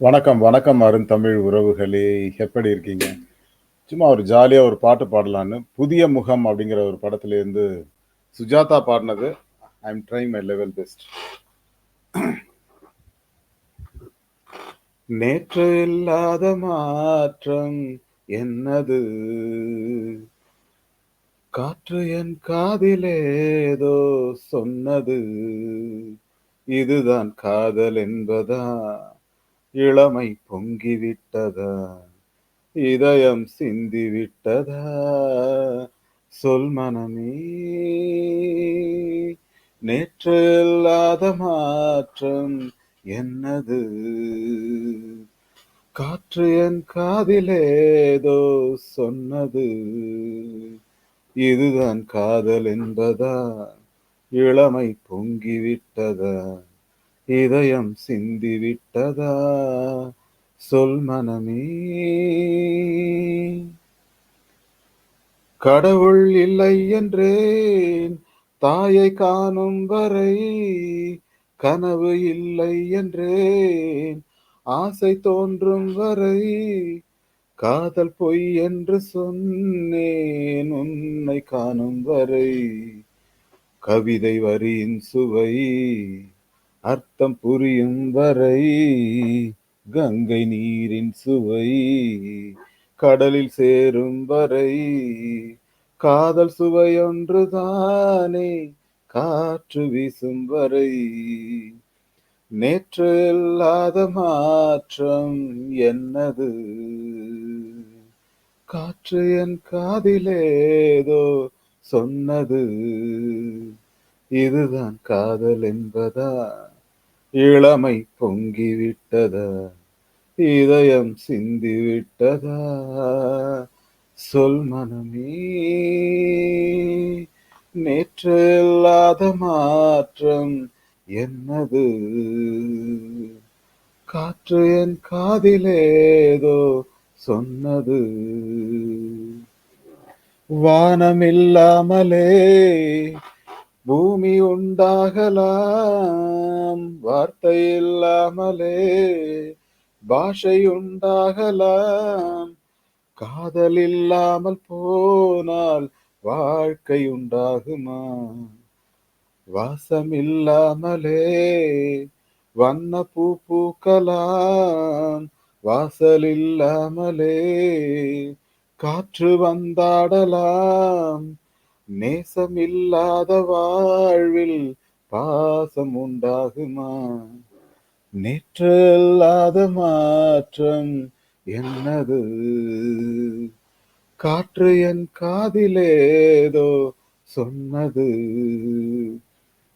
வணக்கம், வணக்கம் அருந்தமிழ் உறவுகளே! எப்படி இருக்கீங்க? சும்மா ஒரு ஜாலியாக ஒரு பாட்டு பாடலான்னு, "புதிய முகம்" அப்படிங்கிற ஒரு படத்துலேருந்து சுஜாதா பாடினது I am trying my level best. நேற்று இல்லாத மாற்றம் என்னது? காற்று என் காதிலேதோ சொன்னது. இதுதான் காதல் என்பதா? இளமை பொங்கிவிட்டதா? இதயம் சிந்திவிட்டதா? சொல் மனமே! நேற்று இல்லாத மாற்றம் என்னது? காற்று என் காதிலேதோ சொன்னது. இதுதான் காதல் என்பதா? இளமை பொங்கிவிட்டதா? இதயம் சிந்திவிட்டதா? சொல் மனமே! கடவுள் இல்லை என்றேன் தாயை காணும் வரை. கனவு இல்லை என்றேன் ஆசை தோன்றும் வரை. காதல் பொய் என்று சொன்னேன் உன்னை காணும் வரை. கவிதை வரியின் சுவை அர்த்தம் புரியும் வரை. கங்கை நீரின் சுவை கடலில் சேரும் வரை. காதல் சுவையொன்று தானே காற்று வீசும் வரை. நேற்று இல்லாத மாற்றம் என்னது? காற்று என் காதிலேதோ சொன்னது. இதுதான் காதல் என்பதா? இளமை பொங்கிவிட்டதா? இதயம் சிந்திவிட்டதா? சொல் மனமே! நேற்று இல்லாத மாற்றம் என்னது? காற்று என் காதிலேதோ சொன்னது. வானமில்லாமலே பூமி உண்டாகலாம். வார்த்தை இல்லாமலே பாஷை உண்டாகலாம். காதல் இல்லாமல் போனால் வாழ்க்கை உண்டாகுமா? வாசம் இல்லாமலே வண்ண பூ பூக்கலாம். வாசல் இல்லாமலே காற்று வந்தாடலாம். நேசம் இல்லாத வாழ்வில் பாசம் உண்டாகுமா? நேற்றல்லாத மாற்றம் என்னது? காற்று என் காதிலேதோ சொன்னது.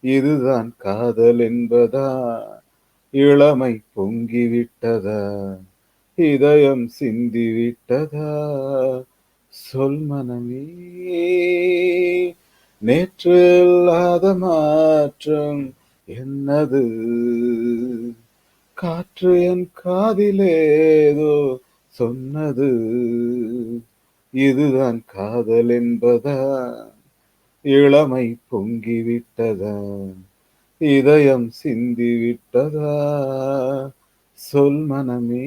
இதுதான் காதல் என்பதா? இளமை பொங்கிவிட்டதா? இதயம் சிந்திவிட்டதா? சொல் மனமே! நேற்று இல்லாத மாற்றம் என்னது? காற்று என் காதிலேதோ சொன்னது. இதுதான் காதல் என்பதா? இளமை பொங்கிவிட்டதா? இதயம் சிந்திவிட்டதா? சொல் மனமே!